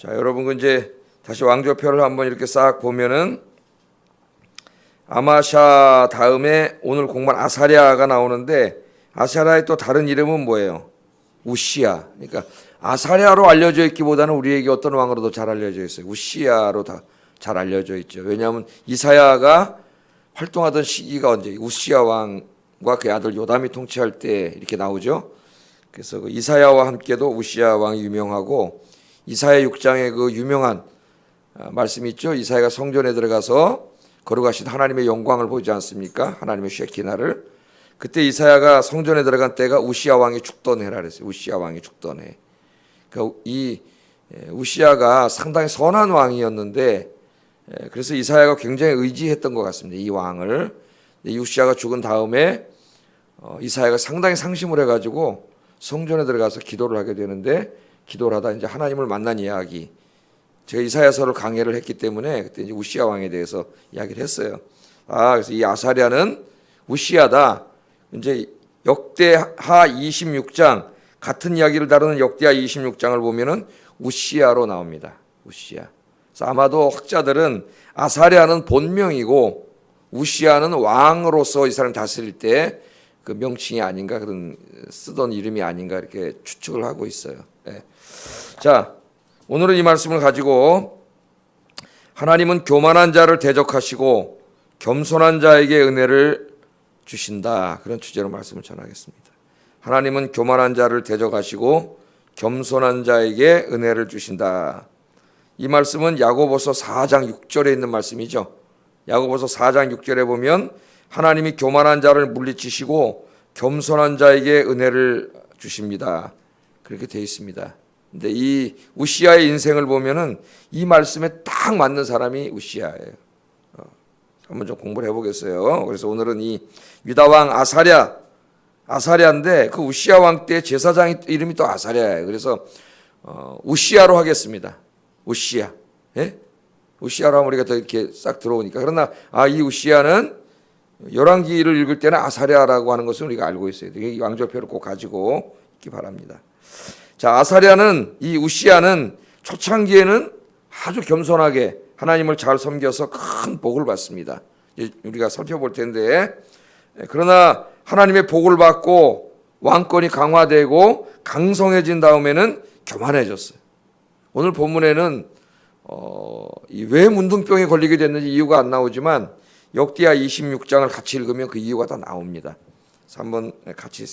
자, 여러분 그 이제 다시 왕조표를 한번 이렇게 싹 보면은 아마샤 다음에 오늘 공부한 아사랴가 나오는데 아사랴의 또 다른 이름은 뭐예요? 우시야. 그러니까 아사랴로 알려져 있기보다는 우리에게 어떤 왕으로도 잘 알려져 있어요. 우시야로 다 잘 알려져 있죠. 왜냐하면 이사야가 활동하던 시기가 언제 우시야 왕과 그의 아들 요담이 통치할 때 이렇게 나오죠. 그래서 그 이사야와 함께도 우시야 왕이 유명하고 이사야 6장에 그 유명한 아, 말씀이 있죠. 이사야가 성전에 들어가서 거룩하신 하나님의 영광을 보지 않습니까? 하나님의 쉐키나를 그때 이사야가 성전에 들어간 때가 우시야 왕이 죽던 해라 그랬어요. 우시야 왕이 죽던 해. 이 예, 우시야가 상당히 선한 왕이었는데 예, 그래서 이사야가 굉장히 의지했던 것 같습니다. 이 왕을 이 우시야가 죽은 다음에 어, 이사야가 상당히 상심을 해가지고 성전에 들어가서 기도를 하게 되는데 기도를 하다 이제 하나님을 만난 이야기. 제가 이사야서를 강해를 했기 때문에 그때 이제 우시야 왕에 대해서 이야기를 했어요. 아 그래서 이 아사랴는 우시야다. 이제 역대하 26장 같은 이야기를 다루는 역대하 26장을 보면은 우시야로 나옵니다. 그래서 아마도 학자들은 아사랴는 본명이고 우시야는 왕으로서 이 사람 다스릴 때 그 명칭이 아닌가 그런 쓰던 이름이 아닌가 이렇게 추측을 하고 있어요. 예. 자, 오늘은 이 말씀을 가지고 하나님은 교만한 자를 대적하시고 겸손한 자에게 은혜를 주신다. 그런 주제로 말씀을 전하겠습니다. 하나님은 교만한 자를 대적하시고 겸손한 자에게 은혜를 주신다. 이 말씀은 야고보서 4장 6절에 있는 말씀이죠. 야고보서 4장 6절에 보면 하나님이 교만한 자를 물리치시고 겸손한 자에게 은혜를 주십니다. 그렇게 되어 있습니다. 근데 이 우시아의 인생을 보면은 이 말씀에 딱 맞는 사람이 우시아예요. 어, 한번 좀 공부를 해보겠어요. 그래서 오늘은 이 유다 왕 아사랴 아사랴인데 그 우시아 왕 때 제사장 이름이 또 아사랴예요. 그래서 어, 우시아로 하겠습니다. 우시아, 예? 우시아로 하면 우리가 더 이렇게 싹 들어오니까 그러나 아 이 우시아는 열왕기를 읽을 때는 아사랴라고 하는 것을 우리가 알고 있어요. 이 왕조표를 꼭 가지고 있기 바랍니다. 자, 아사랴는 이 우시아는 초창기에는 아주 겸손하게 하나님을 잘 섬겨서 큰 복을 받습니다. 우리가 살펴볼 텐데 그러나 하나님의 복을 받고 왕권이 강화되고 강성해진 다음에는 교만해졌어요. 오늘 본문에는 어, 이왜 문둥병에 걸리게 됐는지 이유가 안 나오지만 역대하 26장을 같이 읽으면 그 이유가 다 나옵니다. 한번 같이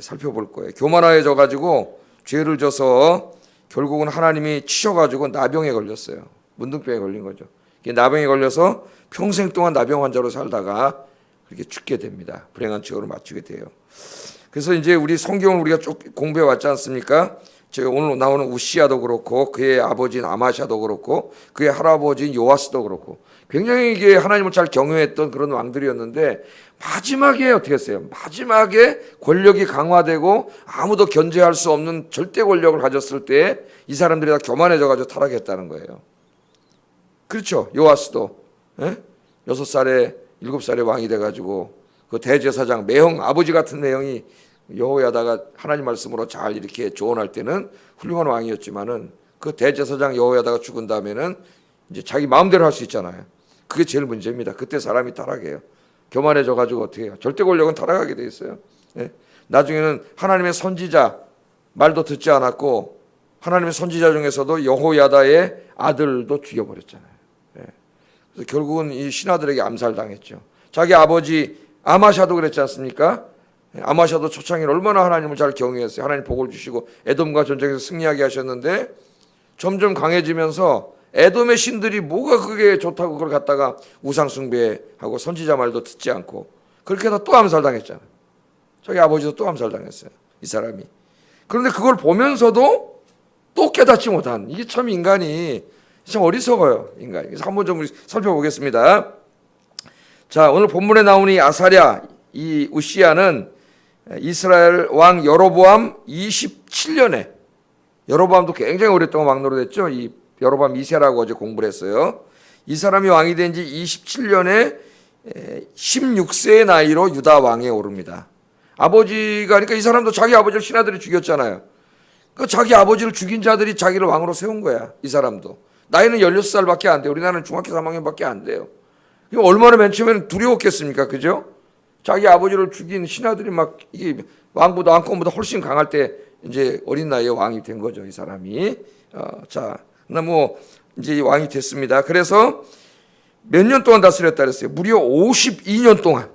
살펴볼 거예요. 교만해져 가지고 죄를 져서 결국은 하나님이 치셔가지고 나병에 걸렸어요. 문둥병에 걸린 거죠. 나병에 걸려서 평생 동안 나병 환자로 살다가 그렇게 죽게 됩니다. 불행한 처우로 맞추게 돼요. 그래서 이제 우리 성경을 우리가 쭉 공부해 왔지 않습니까? 제가 오늘 나오는 우시아도 그렇고 그의 아버지인 아마샤도 그렇고 그의 할아버지인 요아스도 그렇고 굉장히 이게 하나님을 잘 경외했던 그런 왕들이었는데 마지막에 어떻게 했어요? 마지막에 권력이 강화되고 아무도 견제할 수 없는 절대 권력을 가졌을 때 이 사람들이 다 교만해져 가지고 타락했다는 거예요. 그렇죠. 요아스도 예? 여섯 살에 일곱 살에 왕이 돼 가지고 그 대제사장 매형 아버지 같은 매형이 여호야다가 하나님 말씀으로 잘 이렇게 조언할 때는 훌륭한 왕이었지만은 그 대제사장 여호야다가 죽은 다음에는 이제 자기 마음대로 할 수 있잖아요. 그게 제일 문제입니다. 그때 사람이 타락해요. 교만해져 가지고 어떻게 해요? 절대 권력은 타락하게 돼 있어요. 예? 나중에는 하나님의 선지자 말도 듣지 않았고 하나님의 선지자 중에서도 여호야다의 아들도 죽여버렸잖아요. 예. 그래서 결국은 이 신하들에게 암살당했죠. 자기 아버지 아마샤도 그랬지 않습니까? 아마샤도 초창기에 얼마나 하나님을 잘 경외했어요. 하나님 복을 주시고 에돔과 전쟁에서 승리하게 하셨는데 점점 강해지면서 에돔의 신들이 뭐가 그게 좋다고 그걸 갖다가 우상 숭배하고 선지자 말도 듣지 않고 그렇게 해서 또 암살당했잖아요. 자기 아버지도 또 암살당했어요. 이 사람이. 그런데 그걸 보면서도 또 깨닫지 못한 이게 참 인간이 참 어리석어요. 인간이. 그래서 한번 좀 살펴보겠습니다. 자, 오늘 본문에 나오는 이 아사랴 이 우시아는 이스라엘 왕 여로보암 27년에 여로보암도 굉장히 오랫동안 왕 노릇했죠. 이 여로보암 2세라고 어제 공부를 했어요. 이 사람이 왕이 된 지 27년에 16세의 나이로 유다 왕에 오릅니다. 아버지가 그러니까 이 사람도 자기 아버지를 신하들이 죽였잖아요. 그 자기 아버지를 죽인 자들이 자기를 왕으로 세운 거야. 이 사람도. 나이는 16살밖에 안 돼. 우리나라는 중학교 3학년밖에 안 돼요. 얼마나 맨 처음에는 두려웠겠습니까? 그죠? 자기 아버지를 죽인 신하들이 막 이게 왕보다 왕권보다 훨씬 강할 때 이제 어린 나이에 왕이 된 거죠. 이 사람이. 어, 자, 나 뭐 이제 왕이 됐습니다. 그래서 몇 년 동안 다스렸다 그랬어요. 무려 52년 동안.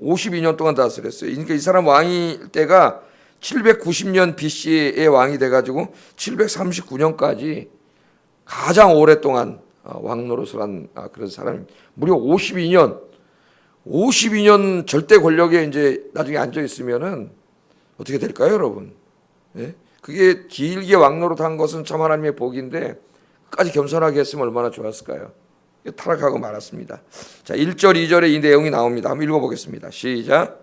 52년 동안 다스렸어요. 그러니까 이 사람 왕이 때가 790년 BC에 왕이 돼가지고 739년까지 가장 오랫동안 어, 왕 노릇을 한 아, 그런 사람이 무려 52년, 52년 절대 권력에 이제 나중에 앉아 있으면은 어떻게 될까요, 여러분? 예? 그게 길게 왕 노릇 한 것은 참 하나님의 복인데 끝까지 겸손하게 했으면 얼마나 좋았을까요? 타락하고 말았습니다. 자, 1절, 2절에 이 내용이 나옵니다. 한번 읽어보겠습니다. 시작.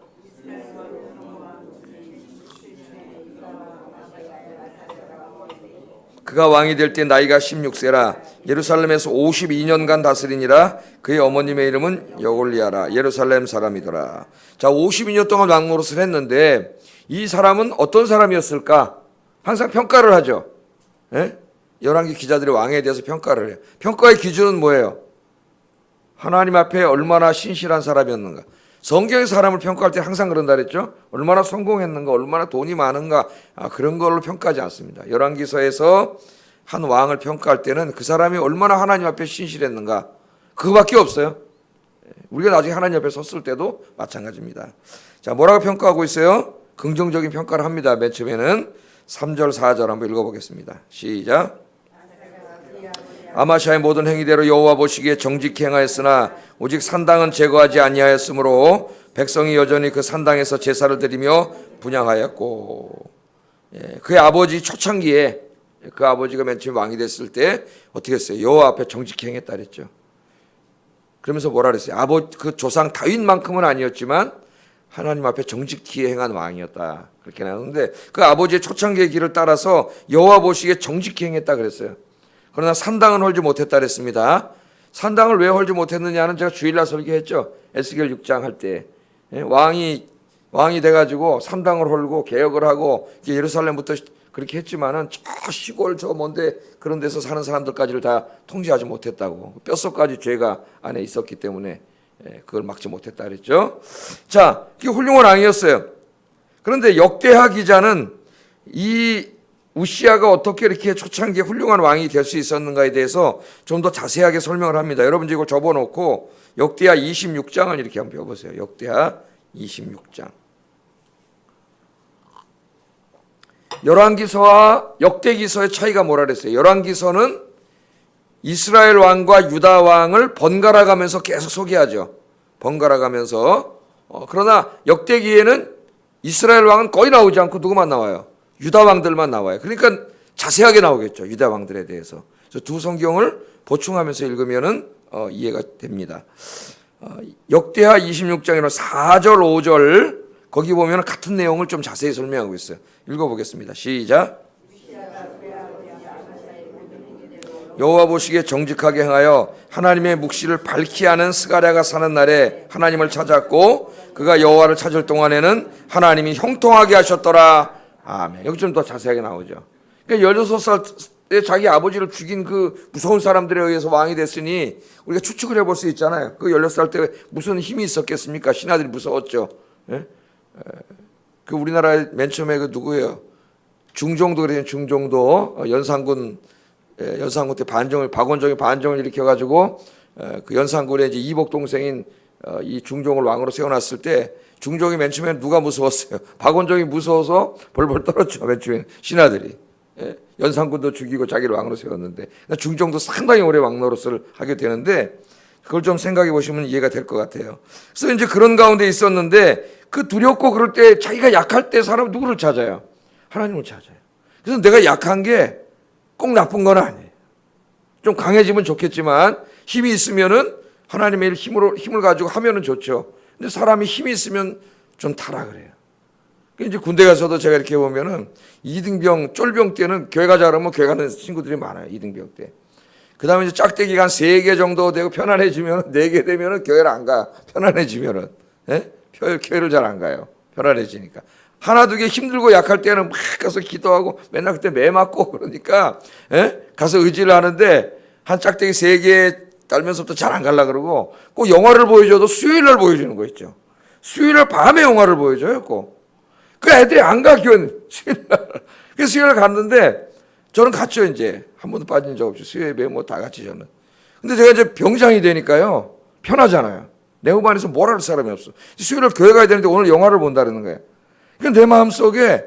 그가 왕이 될 때 나이가 16세라 예루살렘에서 52년간 다스리니라 그의 어머님의 이름은 여골리아라 예루살렘 사람이더라. 자, 52년 동안 왕 노릇을 했는데 이 사람은 어떤 사람이었을까? 항상 평가를 하죠. 예? 열왕기 기자들이 왕에 대해서 평가를 해요. 평가의 기준은 뭐예요? 하나님 앞에 얼마나 신실한 사람이었는가. 성경의 사람을 평가할 때 항상 그런다 그랬죠. 얼마나 성공했는가, 얼마나 돈이 많은가 아, 그런 걸로 평가하지 않습니다. 열왕기서에서 한 왕을 평가할 때는 그 사람이 얼마나 하나님 앞에 신실했는가 그거밖에 없어요. 우리가 나중에 하나님 앞에 섰을 때도 마찬가지입니다. 자, 뭐라고 평가하고 있어요? 긍정적인 평가를 합니다. 맨 처음에는 3절, 4절 한번 읽어보겠습니다. 시작. 아마샤의 모든 행위대로 여호와 보시기에 정직히 행하였으나 오직 산당은 제거하지 아니하였으므로 백성이 여전히 그 산당에서 제사를 드리며 분양하였고 예, 그의 아버지 초창기에 그 아버지가 맨 처음 왕이 됐을 때 어떻게 했어요? 여호와 앞에 정직히 행했다 그랬죠. 그러면서 뭐라 그랬어요? 아버지 그 조상 다윗만큼은 아니었지만 하나님 앞에 정직히 행한 왕이었다. 그렇게 나오는데 그 아버지의 초창기의 길을 따라서 여호와 보시기에 정직히 행했다 그랬어요. 그러나 산당은 헐지 못했다 그랬습니다. 산당을 왜 헐지 못했느냐는 제가 주일날 설교했죠. 에스겔 6장 할 때. 예, 왕이 왕이 돼 가지고 산당을 헐고 개혁을 하고 예루살렘부터 그렇게 했지만은 저 시골 저 먼데 그런 데서 사는 사람들까지를 다 통제하지 못했다고. 뼛속까지 죄가 안에 있었기 때문에 예, 그걸 막지 못했다 그랬죠. 자, 이게 훌륭한 왕이었어요. 그런데 역대하 기자는 이 우시아가 어떻게 이렇게 초창기에 훌륭한 왕이 될 수 있었는가에 대해서 좀 더 자세하게 설명을 합니다. 여러분 이걸 접어놓고 역대하 26장을 이렇게 한번 펴보세요. 역대하 26장. 열왕기서와 역대기서의 차이가 뭐라 그랬어요? 열왕기서는 이스라엘 왕과 유다 왕을 번갈아 가면서 계속 소개하죠. 번갈아 가면서. 어, 그러나 역대기에는 이스라엘 왕은 거의 나오지 않고 누구만 나와요? 유다 왕들만 나와요. 그러니까 자세하게 나오겠죠. 유다 왕들에 대해서. 두 성경을 보충하면서 읽으면은 어, 이해가 됩니다. 어, 역대하 26장이나 4절, 5절 거기 보면 같은 내용을 좀 자세히 설명하고 있어요. 읽어보겠습니다. 시작. 여호와 보시기에 정직하게 행하여 하나님의 묵시를 밝히 하는 스가랴가 사는 날에 하나님을 찾았고 그가 여호와를 찾을 동안에는 하나님이 형통하게 하셨더라. 아멘. 여기 좀 더 자세하게 나오죠. 그러니까 16살 때 자기 아버지를 죽인 그 무서운 사람들에 의해서 왕이 됐으니 우리가 추측을 해볼 수 있잖아요. 그 16살 때 무슨 힘이 있었겠습니까? 신하들이 무서웠죠. 예? 그 우리나라의 맨 처음에 그 누구예요? 중종도 그래요. 중종도 어, 연산군 예, 연산군 때 반정을 박원종이 반정을 일으켜 가지고 어, 그 연산군의 이제 이복 동생인 어, 이 중종을 왕으로 세워놨을 때 중종이 맨 처음에 누가 무서웠어요? 박원종이 무서워서 벌벌 떨었죠. 맨 처음에 신하들이 예, 연산군도 죽이고 자기를 왕으로 세웠는데 그러니까 중종도 상당히 오래 왕 노릇을 하게 되는데 그걸 좀 생각해 보시면 이해가 될 것 같아요. 그래서 이제 그런 가운데 있었는데 그 두렵고 그럴 때 자기가 약할 때 사람 누구를 찾아요? 하나님을 찾아요. 그래서 내가 약한 게 꼭 나쁜 건 아니에요. 좀 강해지면 좋겠지만 힘이 있으면은 하나님의 힘으로 힘을 가지고 하면은 좋죠. 근데 사람이 힘이 있으면 좀 타락을 해요. 이제 군대 가서도 제가 이렇게 보면은 이등병, 쫄병 때는 교회 가자 그러면 교회 가는 친구들이 많아요. 이등병 때. 그 다음에 이제 짝대기가 한세개 정도 되고 편안해지면 네 개 되면은 교회를 안 가. 편안해지면은. 예? 교회를 잘 안 가요. 편안해지니까. 하나 두 개 힘들고 약할 때는 막 가서 기도하고 맨날 그때 매 맞고 그러니까 예? 가서 의지를 하는데 한 짝대기 세개 딸면서부터 잘 안 갈라 그러고 꼭 영화를 보여줘도 수요일 날 보여주는 거 있죠. 수요일 날 밤에 영화를 보여줘요. 꼭. 그 애들이 안 가, 교회는. 수요일 날. 그래서 수요일 날 갔는데 저는 갔죠, 이제. 한 번도 빠진 적 없죠. 수요일 에 뭐 다 같이 저는. 근데 제가 이제 병장이 되니까요. 편하잖아요. 내 후반에서 뭘할 사람이 없어. 수요일 날 교회 가야 되는데 오늘 영화를 본다는 거예요. 그러니까 내 마음 속에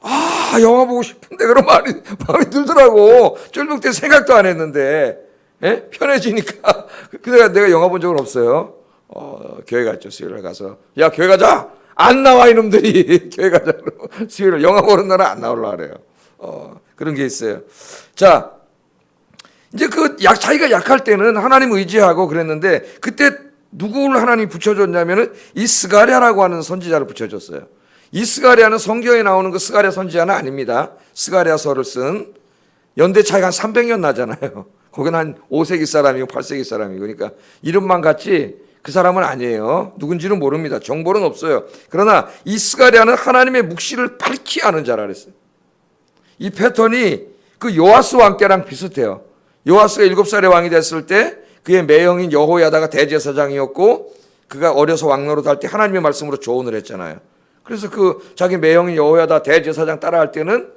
아, 영화 보고 싶은데 그런 말이 마음이 들더라고. 쫄병 때 생각도 안 했는데. 예? 편해지니까. 그래가 내가 영화 본 적은 없어요. 어, 교회 갔죠. 수요일에 가서. 야, 교회 가자! 안 나와, 이놈들이. 교회 가자. 그러고 수요일에 영화 보는 날은 안 나오려고 그래요. 어, 그런 게 있어요. 자, 이제 그 약, 자기가 약할 때는 하나님 의지하고 그랬는데 그때 누구를 하나님이 붙여줬냐면은 이 스가랴라고 하는 선지자를 붙여줬어요. 이 스가랴는 성경에 나오는 그 스가랴 선지자는 아닙니다. 스가랴서를 쓴 연대 차이가 한 300년 나잖아요. 거기는 한 5세기 사람이고 8세기 사람이고 그러니까 이름만 같지 그 사람은 아니에요. 누군지는 모릅니다. 정보는 없어요. 그러나 이 스가랴는 하나님의 묵시를 밝히 아는 자라 그랬어요. 이 패턴이 그 요아스 왕께랑 비슷해요. 요아스가 일곱 살의 왕이 됐을 때 그의 매형인 여호야다가 대제사장이었고 그가 어려서 왕노릇 할때 하나님의 말씀으로 조언을 했잖아요. 그래서 그 자기 매형인 여호야다 대제사장 따라할 때는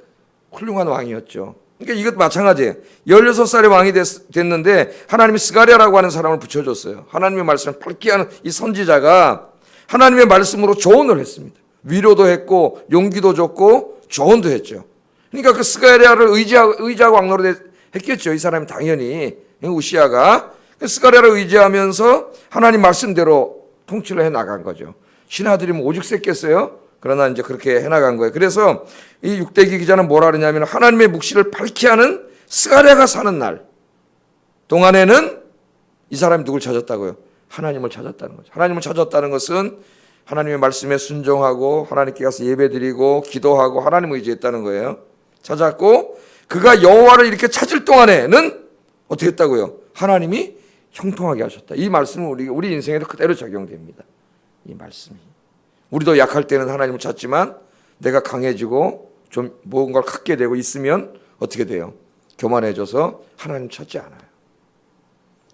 훌륭한 왕이었죠. 그러니까 이것 마찬가지예요. 16살의 왕이 됐, 됐는데 하나님이 스가랴라고 하는 사람을 붙여줬어요. 하나님의 말씀을 밝게 하는 이 선지자가 하나님의 말씀으로 조언을 했습니다. 위로도 했고 용기도 줬고 조언도 했죠. 그러니까 그 스가랴를 의지하고, 의지하고 왕노릇 했겠죠. 이 사람이 당연히 우시아가 그 스가랴를 의지하면서 하나님 말씀대로 통치를 해 나간 거죠. 신하들이 뭐 오직 셌겠어요? 그러나 이제 그렇게 해 나간 거예요. 그래서 이 육대기 기자는 뭐라 그러냐면 하나님의 묵시를 밝히 하는 스가랴가 사는 날 동안에는 이 사람이 누굴 찾았다고요? 하나님을 찾았다는 거죠. 하나님을 찾았다는 것은 하나님의 말씀에 순종하고 하나님께 가서 예배드리고 기도하고 하나님을 의지했다는 거예요. 찾았고 그가 여호와를 이렇게 찾을 동안에는 어떻게 했다고요? 하나님이 형통하게 하셨다. 이 말씀은 우리 우리 인생에도 그대로 적용됩니다. 이 말씀이. 우리도 약할 때는 하나님을 찾지만 내가 강해지고 좀 뭔가를 갖게 되고 있으면 어떻게 돼요? 교만해져서 하나님 찾지 않아요.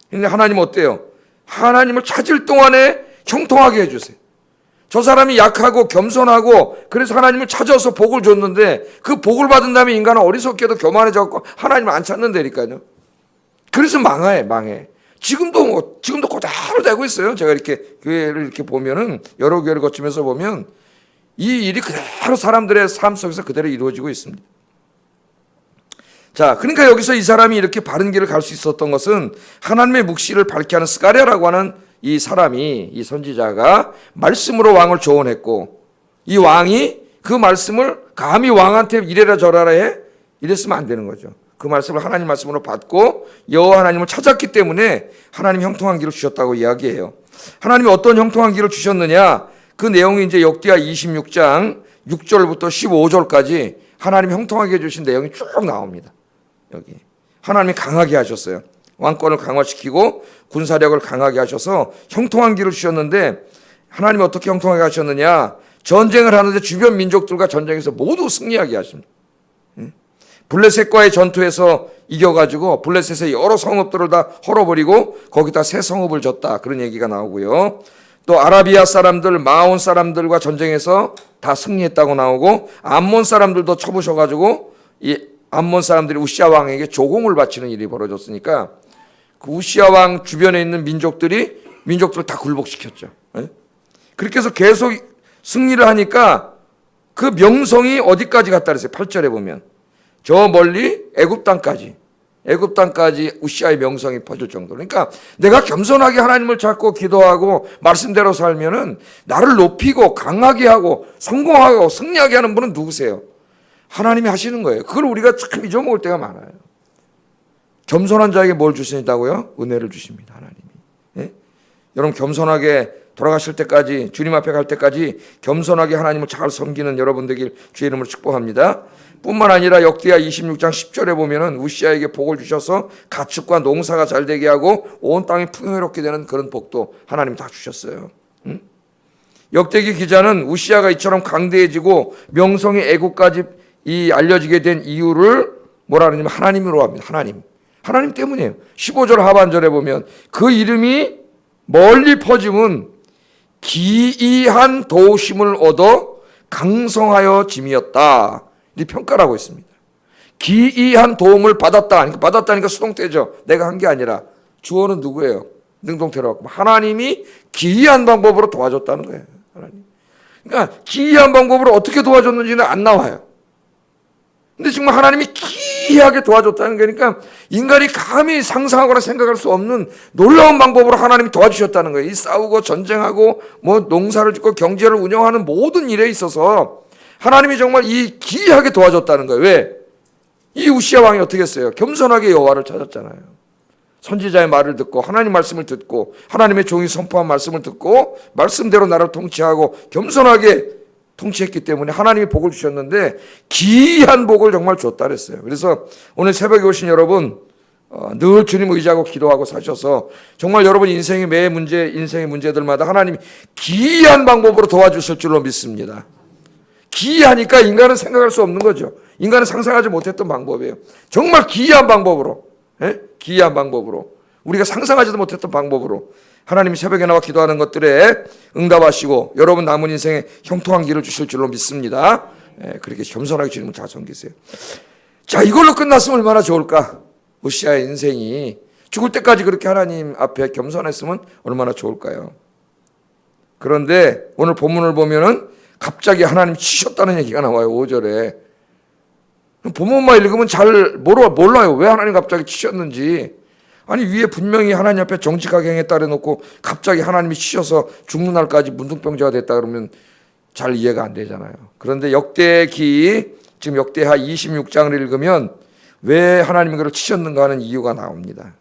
근데 하나님 어때요? 하나님을 찾을 동안에 형통하게 해주세요. 저 사람이 약하고 겸손하고 그래서 하나님을 찾아서 복을 줬는데 그 복을 받은 다음에 인간은 어리석게도 교만해져갖고 하나님을 안 찾는다니까요. 그래서 망해, 망해. 지금도 뭐, 지금도 그대로 되고 있어요. 제가 이렇게 교회를 이렇게 보면은 여러 교회를 거치면서 보면 이 일이 그대로 사람들의 삶 속에서 그대로 이루어지고 있습니다. 자, 그러니까 여기서 이 사람이 이렇게 바른 길을 갈 수 있었던 것은 하나님의 묵시를 밝게 하는 스가랴라고 하는 이 사람이 이 선지자가 말씀으로 왕을 조언했고 이 왕이 그 말씀을 감히 왕한테 이래라 저래라 해 이랬으면 안 되는 거죠. 그 말씀을 하나님 말씀으로 받고 여호와 하나님을 찾았기 때문에 하나님 형통한 길을 주셨다고 이야기해요. 하나님이 어떤 형통한 길을 주셨느냐? 그 내용이 이제 역대하 26장 6절부터 15절까지 하나님 형통하게 해주신 내용이 쭉 나옵니다. 여기 하나님이 강하게 하셨어요. 왕권을 강화시키고 군사력을 강하게 하셔서 형통한 길을 주셨는데 하나님이 어떻게 형통하게 하셨느냐? 전쟁을 하는데 주변 민족들과 전쟁에서 모두 승리하게 하십니다. 블레셋과의 전투에서 이겨가지고 블레셋의 여러 성읍들을 다 헐어버리고 거기다 새 성읍을 졌다 그런 얘기가 나오고요. 또 아라비아 사람들, 마온 사람들과 전쟁에서 다 승리했다고 나오고 암몬 사람들도 쳐부셔가지고 이 암몬 사람들이 우시아 왕에게 조공을 바치는 일이 벌어졌으니까 그 우시아 왕 주변에 있는 민족들이 민족들을 다 굴복시켰죠. 예? 그렇게 해서 계속 승리를 하니까 그 명성이 어디까지 갔다 그랬어요. 8절에 보면 저 멀리 애굽 땅까지 애굽 땅까지 우시아의 명성이 퍼질 정도로. 그러니까 내가 겸손하게 하나님을 찾고 기도하고 말씀대로 살면은 나를 높이고 강하게 하고 성공하고 승리하게 하는 분은 누구세요? 하나님이 하시는 거예요. 그걸 우리가 참 잊어먹을 때가 많아요. 겸손한 자에게 뭘 주신다고요? 은혜를 주십니다. 하나님이. 예? 여러분 겸손하게 돌아가실 때까지 주님 앞에 갈 때까지 겸손하게 하나님을 잘 섬기는 여러분 되길 주의 이름으로 축복합니다. 뿐만 아니라 역대하 26장 10절에 보면은 우시아에게 복을 주셔서 가축과 농사가 잘 되게 하고 온 땅이 풍요롭게 되는 그런 복도 하나님 다 주셨어요. 응? 역대기 기자는 우시아가 이처럼 강대해지고 명성이 애국까지 이 알려지게 된 이유를 뭐라 그러냐면 하나님으로 합니다. 하나님. 하나님 때문이에요. 15절 하반절에 보면 그 이름이 멀리 퍼짐은 기이한 도심을 얻어 강성하여 짐이었다. 이 평가라고 있습니다. 기이한 도움을 받았다. 그러니까 받았다니까 수동태죠. 내가 한 게 아니라 주어는 누구예요? 능동태로 하나님이 기이한 방법으로 도와줬다는 거예요. 하나님. 그러니까 기이한 방법으로 어떻게 도와줬는지는 안 나와요. 근데 정말 하나님이 기이하게 도와줬다는 거니까 인간이 감히 상상하거나 생각할 수 없는 놀라운 방법으로 하나님이 도와주셨다는 거예요. 이 싸우고 전쟁하고 뭐 농사를 짓고 경제를 운영하는 모든 일에 있어서 하나님이 정말 이 기이하게 도와줬다는 거예요. 왜? 이 우시아 왕이 어떻게 했어요? 겸손하게 여호와를 찾았잖아요. 선지자의 말을 듣고 하나님 말씀을 듣고 하나님의 종이 선포한 말씀을 듣고 말씀대로 나를 통치하고 겸손하게 통치했기 때문에 하나님이 복을 주셨는데 기이한 복을 정말 줬다 그랬어요. 그래서 오늘 새벽에 오신 여러분 어, 늘 주님 의지하고 기도하고 사셔서 정말 여러분 인생의 매 문제 인생의 문제들마다 하나님이 기이한 방법으로 도와주실 줄로 믿습니다. 기이하니까 인간은 생각할 수 없는 거죠. 인간은 상상하지 못했던 방법이에요. 정말 기이한 방법으로, 예? 기이한 방법으로 우리가 상상하지도 못했던 방법으로 하나님이 새벽에 나와 기도하는 것들에 응답하시고 여러분 남은 인생에 형통한 길을 주실 줄로 믿습니다. 예, 그렇게 겸손하게 주님을 잘 섬기세요. 자, 이걸로 끝났으면 얼마나 좋을까? 우시아의 인생이 죽을 때까지 그렇게 하나님 앞에 겸손했으면 얼마나 좋을까요? 그런데 오늘 본문을 보면은 갑자기 하나님 치셨다는 얘기가 나와요. 5절에. 본문만 읽으면 잘 몰라, 몰라요. 왜 하나님 갑자기 치셨는지. 아니 위에 분명히 하나님 앞에 정직하게 행했다 그래놓고 갑자기 하나님이 치셔서 죽는 날까지 문둥병자가 됐다 그러면 잘 이해가 안 되잖아요. 그런데 역대기 지금 역대하 26장을 읽으면 왜 하나님이 그를 치셨는가 하는 이유가 나옵니다.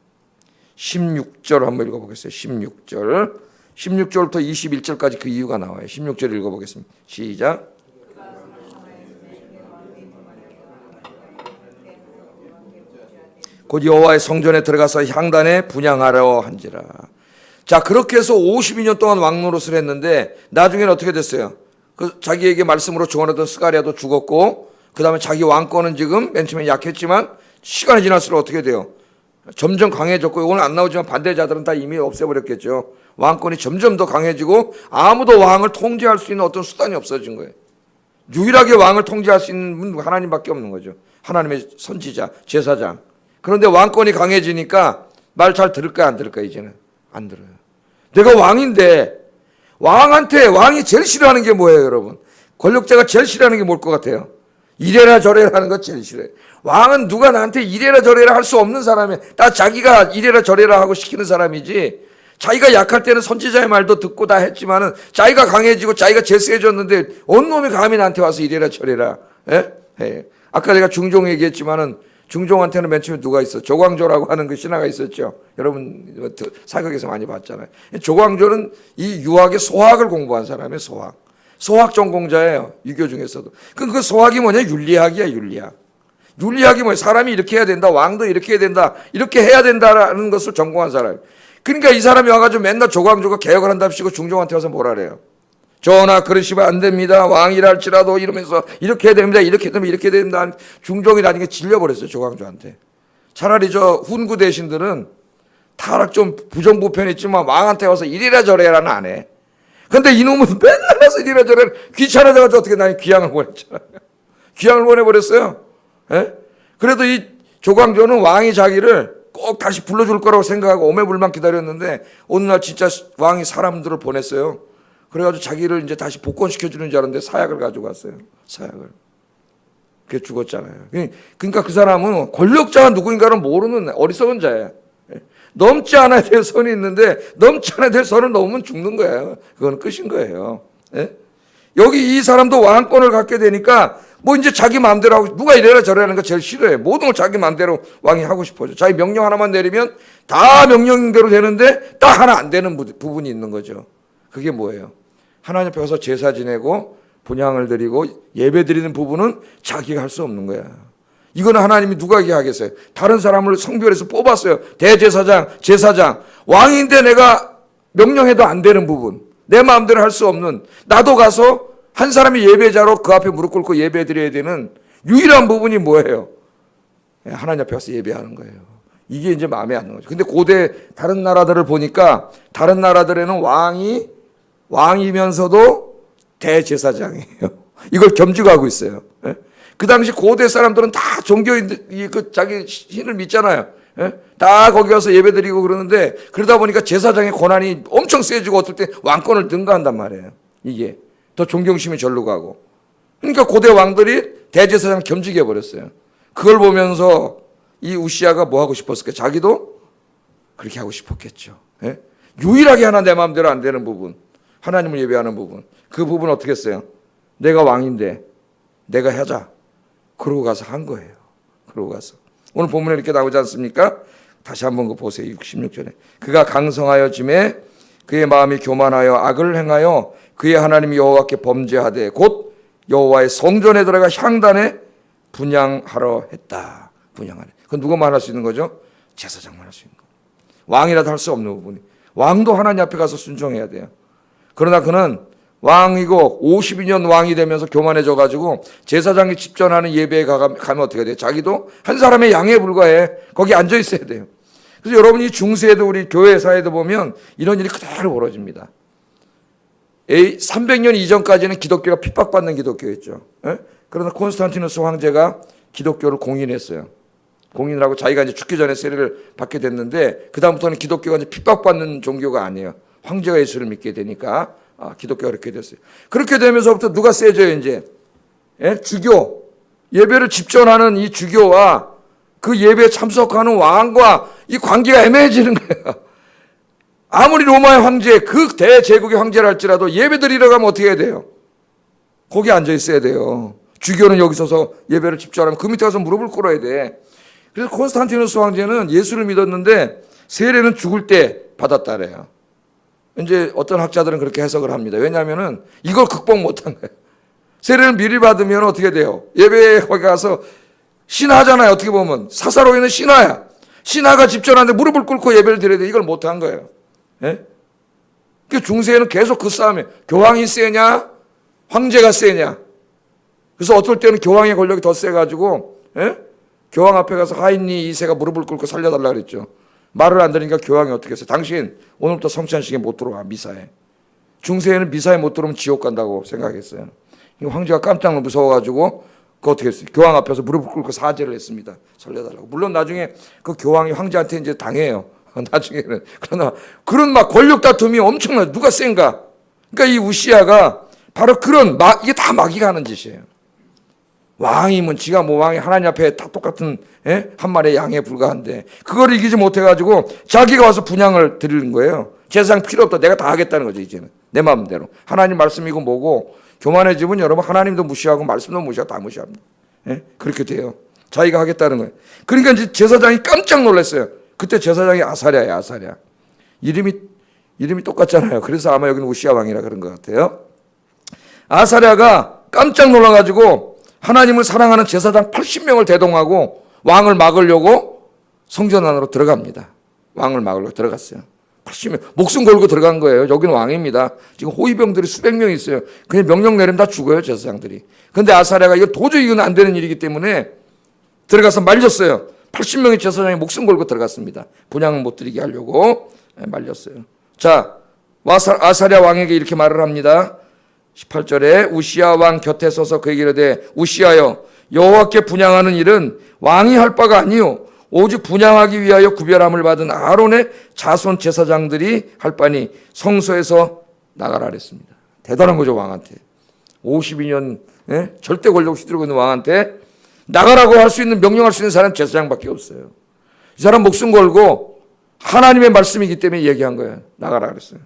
16절 한번 읽어보겠어요. 16절. 16절부터 21절까지 그 이유가 나와요. 16절 읽어보겠습니다. 시작. 곧 여호와의 성전에 들어가서 향단에 분양하려 한지라. 자 그렇게 해서 52년 동안 왕노릇을 했는데 나중에는 어떻게 됐어요? 그 자기에게 말씀으로 조언하던 스가리아도 죽었고 그 다음에 자기 왕권은 지금 맨 처음에 약했지만 시간이 지날수록 어떻게 돼요? 점점 강해졌고 오늘 안 나오지만 반대자들은 다 이미 없애버렸겠죠. 왕권이 점점 더 강해지고 아무도 왕을 통제할 수 있는 어떤 수단이 없어진 거예요. 유일하게 왕을 통제할 수 있는 분 하나님밖에 없는 거죠. 하나님의 선지자, 제사장. 그런데 왕권이 강해지니까 말 잘 들을까요? 안 들을까요? 이제는 안 들어요. 내가 왕인데 왕한테 왕이 제일 싫어하는 게 뭐예요, 여러분? 권력자가 제일 싫어하는 게 뭘 것 같아요? 이래라 저래라 하는 거 제일 싫어요. 왕은 누가 나한테 이래라 저래라 할 수 없는 사람이에요. 다 자기가 이래라 저래라 하고 시키는 사람이지. 자기가 약할 때는 선지자의 말도 듣고 다 했지만은 자기가 강해지고 자기가 제세해졌는데 어느 놈이 감히 나한테 와서 이래라 저래라. 예? 예. 아까 제가 중종 얘기했지만은 중종한테는 맨 처음에 누가 있어? 조광조라고 하는 그 신하가 있었죠. 여러분 사극에서 많이 봤잖아요. 조광조는 이 유학의 소학을 공부한 사람이에요. 소학. 소학 전공자예요. 유교 중에서도. 그럼 그 소학이 뭐냐? 윤리학이야, 윤리학. 윤리학이 뭐야? 사람이 이렇게 해야 된다. 왕도 이렇게 해야 된다. 이렇게 해야 된다라는 것을 전공한 사람. 그러니까 이 사람이 와가지고 맨날 조광조가 개혁을 한답시고 중종한테 와서 뭐라 그래요? 전하 그러시면 안 됩니다. 왕이랄지라도 이러면서 이렇게 해야 됩니다. 이렇게 되면 이렇게 됩니다. 중종이 나중에 질려버렸어요. 조광조한테. 차라리 저 훈구 대신들은 타락 좀 부정부편했지만 왕한테 와서 이래라 저래라는 안 해. 근데 이놈은 맨날 와서 이래라 저래라 귀찮아져가지고 어떻게 나니 귀향을 보냈잖아요. 귀향을 보내버렸어요. 예? 그래도 이 조광조는 왕이 자기를 꼭 다시 불러줄 거라고 생각하고 오매불만 기다렸는데 어느 날 진짜 왕이 사람들을 보냈어요. 그래가지고 자기를 이제 다시 복권시켜주는 줄 알았는데 사약을 가지고 왔어요. 사약을. 그게 죽었잖아요. 그러니까 그 사람은 권력자가 누구인가를 모르는 어리석은 자예요. 넘지 않아야 될 선이 있는데 넘지 않아야 될 선을 넘으면 죽는 거예요. 그건 끝인 거예요. 예? 여기 이 사람도 왕권을 갖게 되니까 뭐 이제 자기 마음대로 하고 누가 이래라 저래라 하는 거 제일 싫어해. 모든 걸 자기 마음대로 왕이 하고 싶어져. 자기 명령 하나만 내리면 다 명령대로 되는데 딱 하나 안 되는 부분이 있는 거죠. 그게 뭐예요? 하나님 앞에 서 제사 지내고 분양을 드리고 예배 드리는 부분은 자기가 할 수 없는 거야. 이거는 하나님이 누가 하겠어요? 다른 사람을 성별해서 뽑았어요. 대제사장, 제사장. 왕인데 내가 명령해도 안 되는 부분. 내 마음대로 할 수 없는 나도 가서 한 사람이 예배자로 그 앞에 무릎 꿇고 예배 드려야 되는 유일한 부분이 뭐예요? 예, 하나님 앞에 가서 예배하는 거예요. 이게 이제 마음에 안 드는 거죠. 근데 고대 다른 나라들을 보니까 다른 나라들에는 왕이 왕이면서도 대제사장이에요. 이걸 겸지고 하고 있어요. 예? 그 당시 고대 사람들은 다 종교인 그 자기 신을 믿잖아요. 예? 다 거기 가서 예배드리고 그러는데 그러다 보니까 제사장의 권한이 엄청 세지고 어떨 때 왕권을 등가한단 말이에요. 이게 더 존경심이 절로 가고. 그러니까 고대 왕들이 대제사장 겸지게 해버렸어요. 그걸 보면서 이 우시아가 뭐 하고 싶었을까? 자기도 그렇게 하고 싶었겠죠. 예? 유일하게 하나 내 마음대로 안 되는 부분, 하나님을 예배하는 부분, 그 부분 어떻게 했어요? 내가 왕인데 내가 하자. 그러고 가서 한 거예요. 그러고 가서 오늘 본문에 이렇게 나오지 않습니까? 다시 한번 그 보세요. 66절에 그가 강성하여 짐에 그의 마음이 교만하여 악을 행하여 그의 하나님 여호와께 범죄하되 곧 여호와의 성전에 들어가 향단에 분양하러 했다. 분양하래. 그건 누구만 할 수 있는 거죠? 제사장만 할 수 있는 거. 왕이라도 할 수 없는 부분이. 왕도 하나님 앞에 가서 순종해야 돼요. 그러나 그는 왕이고 52년 왕이 되면서 교만해져 가지고 제사장이 집전하는 예배에 가- 가면 어떻게 돼요? 자기도 한 사람의 양에 불과해. 거기 앉아 있어야 돼요. 그래서 여러분이 중세에도 우리 교회 사회도 보면 이런 일이 그대로 벌어집니다. 300년 이전까지는 기독교가 핍박받는 기독교였죠. 예? 그러나 콘스탄티누스 황제가 기독교를 공인했어요. 공인을 하고 자기가 이제 죽기 전에 세례를 받게 됐는데 그 다음부터는 기독교가 이제 핍박받는 종교가 아니에요. 황제가 예수를 믿게 되니까 아, 기독교가 그렇게 됐어요. 그렇게 되면서부터 누가 세져요 이제 예? 주교 예배를 집전하는 이 주교와 그 예배에 참석하는 왕과 이 관계가 애매해지는 거예요. 아무리 로마의 황제 그 대제국의 황제라 할지라도 예배 드리러 가면 어떻게 해야 돼요? 거기 앉아 있어야 돼요. 주교는 여기 서서 예배를 집전하면 그 밑에 가서 무릎을 꿇어야 돼. 그래서 콘스탄티누스 황제는 예수를 믿었는데 세례는 죽을 때 받았다래요. 이제 어떤 학자들은 그렇게 해석을 합니다. 왜냐하면은 이걸 극복 못한 거예요. 세례를 미리 받으면 어떻게 돼요? 예배에 거기 가서 신하잖아요. 어떻게 보면 사사로이는 신하야. 신하가 집전하는데 무릎을 꿇고 예배를 드려야 돼. 이걸 못한 거예요. 예? 그 중세에는 계속 그 싸움에 교황이 세냐, 황제가 세냐. 그래서 어떨 때는 교황의 권력이 더 세가지고 예? 교황 앞에 가서 하인니 이세가 무릎을 꿇고 살려달라 그랬죠. 말을 안 들으니까 교황이 어떻게 했어요? 당신 오늘부터 성찬식에 못 들어와 미사에. 중세에는 미사에 못 들어오면 지옥 간다고 생각했어요. 이 황제가 깜짝 무서워가지고 그 어떻게 했어요? 교황 앞에서 무릎을 꿇고 사죄를 했습니다. 살려달라고. 물론 나중에 그 교황이 황제한테 이제 당해요. 나중에는 그러나 그런 막 권력 다툼이 엄청나. 누가 센가? 그러니까 이 우시아가 바로 그런 막 이게 다 마귀가 하는 짓이에요. 왕이면 지가 뭐 왕이 하나님 앞에 다 똑같은 예? 한 마리의 양에 불과한데 그걸 이기지 못해가지고 자기가 와서 분양을 드리는 거예요. 제사장 필요 없다. 내가 다 하겠다는 거죠 이제는 내 마음대로. 하나님 말씀이고 뭐고 교만해지면 여러분 하나님도 무시하고 말씀도 무시하고 다 무시합니다. 예? 그렇게 돼요. 자기가 하겠다는 거예요. 그러니까 이제 제사장이 깜짝 놀랐어요. 그때 제사장이 아사랴야 아사랴. 이름이 이름이 똑같잖아요. 그래서 아마 여기는 우시아 왕이라 그런 것 같아요. 아사랴가 깜짝 놀라가지고 하나님을 사랑하는 제사장 80명을 대동하고 왕을 막으려고 성전 안으로 들어갑니다. 왕을 막으려고 들어갔어요. 80명 목숨 걸고 들어간 거예요. 여기는 왕입니다. 지금 호위병들이 수백 명 있어요. 그냥 명령 내리면 다 죽어요 제사장들이. 근데 아사랴가 이거 도저히 이건 안 되는 일이기 때문에 들어가서 말렸어요. 80명의 제사장이 목숨 걸고 들어갔습니다. 분양을 못 드리게 하려고 예, 말렸어요. 자, 아사랴 왕에게 이렇게 말을 합니다. 18절에 우시아 왕 곁에 서서 그에게 이르되 우시아여 여호와께 분양하는 일은 왕이 할 바가 아니요 오직 분양하기 위하여 구별함을 받은 아론의 자손 제사장들이 할 바니 성소에서 나가라 그랬습니다. 대단한 거죠 왕한테. 52년 예? 절대 권력 휘두르고 있는 왕한테 나가라고 할 수 있는 명령할 수 있는 사람 은 제사장밖에 없어요. 이 사람 목숨 걸고 하나님의 말씀이기 때문에 얘기한 거예요. 나가라 그랬어요.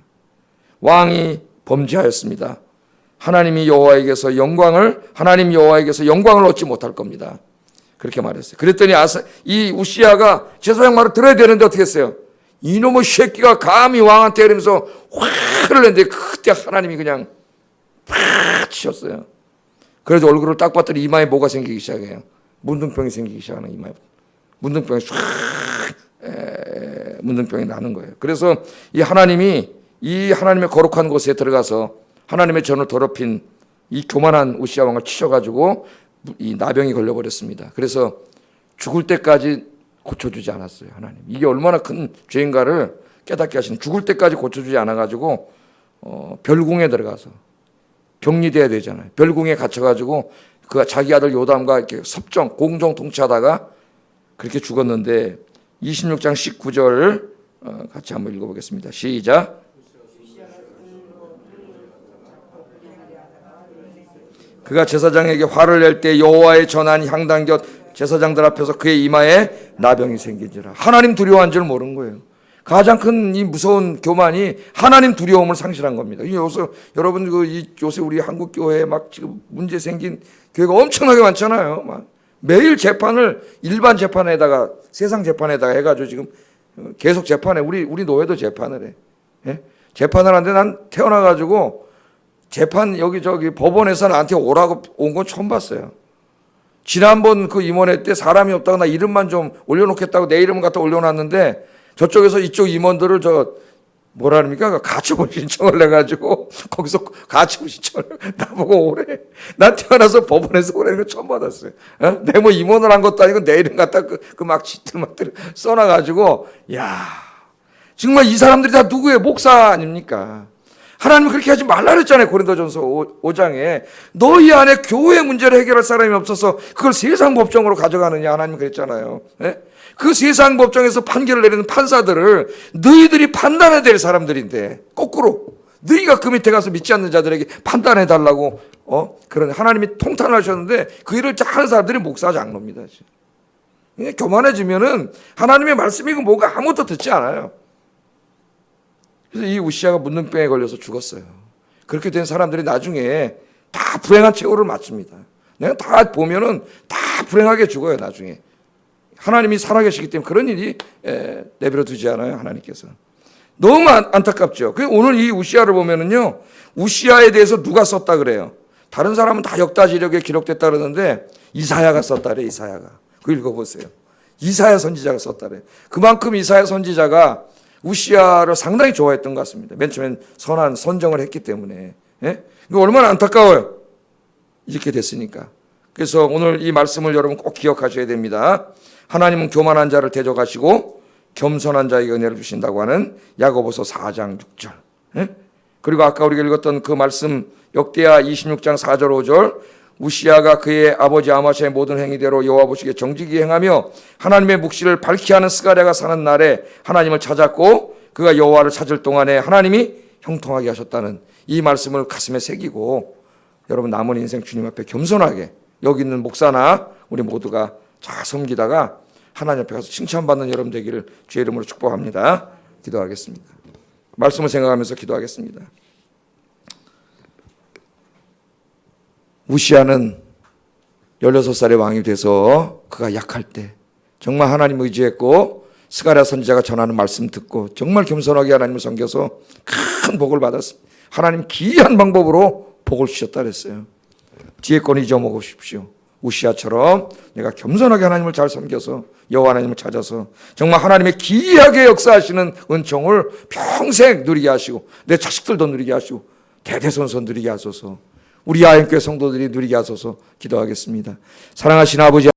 왕이 범죄하였습니다. 하나님이 여호와에게서 영광을 하나님 여호와에게서 영광을 얻지 못할 겁니다. 그렇게 말했어요. 그랬더니 아사 이 우시아가 제사장 말을 들어야 되는데 어떻게 했어요? 이놈의 새끼가 감히 왕한테 이러면서 화를 냈는데 그때 하나님이 그냥 팍 치셨어요. 그래서 얼굴을 딱 봤더니 이마에 뭐가 생기기 시작해요. 문둥병이 생기기 시작하는 이마에. 문둥병이 쫙 에, 문둥병이 나는 거예요. 그래서 이 하나님이 이 하나님의 거룩한 곳에 들어가서 하나님의 전을 더럽힌 이 교만한 우시아 왕을 치셔가지고 이 나병이 걸려버렸습니다. 그래서 죽을 때까지 고쳐주지 않았어요. 하나님 이게 얼마나 큰 죄인가를 깨닫게 하시는 죽을 때까지 고쳐주지 않아가지고 어, 별궁에 들어가서 격리돼야 되잖아요. 별궁에 갇혀가지고 그 자기 아들 요담과 이렇게 섭정 공정 통치하다가 그렇게 죽었는데 26장 19절 어, 같이 한번 읽어보겠습니다. 시작. 그가 제사장에게 화를 낼 때 여호와의 전한 향단 곁 제사장들 앞에서 그의 이마에 나병이 생긴지라 하나님 두려워한 줄 모르는 거예요. 가장 큰 이 무서운 교만이 하나님 두려움을 상실한 겁니다. 이 요새 여러분 그이 요새 우리 한국 교회에 막 지금 문제 생긴 교회가 엄청나게 많잖아요. 막 매일 재판을 일반 재판에다가 세상 재판에다가 해가지고 지금 계속 재판에 우리 우리 노예도 재판을 해. 예? 재판을 하는데 난 태어나가지고 재판 여기 저기 법원에서 나한테 오라고 온 건 처음 봤어요. 지난번 그 임원회 때 사람이 없다고 나 이름만 좀 올려놓겠다고 내 이름을 갖다 올려놨는데 저쪽에서 이쪽 임원들을 저 뭐라 합니까? 가처분 신청을 내가지고 거기서 가처분 신청을 나보고 오래. 난 태어나서 법원에서 오래는 거 처음 받았어요. 어? 내뭐 임원을 한 것도 아니고 내 이름 갖다 그막 지틀막들 써놔가지고 야 정말 이 사람들이 다 누구의 목사 아닙니까? 하나님은 그렇게 하지 말라 그랬잖아요. 고린도전서 5장에. 너희 안에 교회 문제를 해결할 사람이 없어서 그걸 세상 법정으로 가져가느냐 하나님 그랬잖아요. 예? 그 세상 법정에서 판결을 내리는 판사들을 너희들이 판단해야 될 사람들인데 거꾸로 너희가 그 밑에 가서 믿지 않는 자들에게 판단해 달라고 어 그런 하나님이 통탄을 하셨는데 그 일을 잘 하는 사람들이 목사 장로입니다. 지금. 교만해지면은 하나님의 말씀이고 뭐가 아무것도 듣지 않아요. 그래서 이 우시아가 문둥병에 걸려서 죽었어요. 그렇게 된 사람들이 나중에 다 불행한 최후를 맞습니다. 내가 다 보면은 다 불행하게 죽어요, 나중에. 하나님이 살아계시기 때문에 그런 일이 에, 내버려 두지 않아요, 하나님께서. 너무 안, 안타깝죠. 그 오늘 이 우시아를 보면은요, 우시아에 대해서 누가 썼다 그래요. 다른 사람은 다 역다지력에 기록됐다 그러는데 이사야가 썼다 그래, 이사야가. 그 읽어보세요. 이사야 선지자가 썼다 그래. 그만큼 이사야 선지자가 우시아를 상당히 좋아했던 것 같습니다. 맨 처음엔 선한 선정을 했기 때문에. 예? 얼마나 안타까워요. 이렇게 됐으니까. 그래서 오늘 이 말씀을 여러분 꼭 기억하셔야 됩니다. 하나님은 교만한 자를 대적하시고 겸손한 자에게 은혜를 주신다고 하는 야고보서 4장 6절. 예? 그리고 아까 우리가 읽었던 그 말씀 역대하 26장 4절 5절 우시아가 그의 아버지 아마샤의 모든 행위대로 여호와 보시기에 정직히 행하며 하나님의 묵시를 밝히 하는 스가랴가 사는 날에 하나님을 찾았고 그가 여호와를 찾을 동안에 하나님이 형통하게 하셨다는 이 말씀을 가슴에 새기고 여러분 남은 인생 주님 앞에 겸손하게 여기 있는 목사나 우리 모두가 잘 섬기다가 하나님 앞에 가서 칭찬받는 여러분 되기를 주의 이름으로 축복합니다. 기도하겠습니다. 말씀을 생각하면서 기도하겠습니다. 우시아는 16살의 왕이 돼서 그가 약할 때 정말 하나님 의지했고 스가랴 선지자가 전하는 말씀 듣고 정말 겸손하게 하나님을 섬겨서 큰 복을 받았습니다. 하나님 기이한 방법으로 복을 주셨다 그랬어요. 지혜권 잊어먹으십시오. 우시아처럼 내가 겸손하게 하나님을 잘 섬겨서 여호와 하나님을 찾아서 정말 하나님의 기이하게 역사하시는 은총을 평생 누리게 하시고 내 자식들도 누리게 하시고 대대손손 누리게 하소서. 우리 아행교회 성도들이 누리게 하소서 기도하겠습니다. 사랑하신 아버지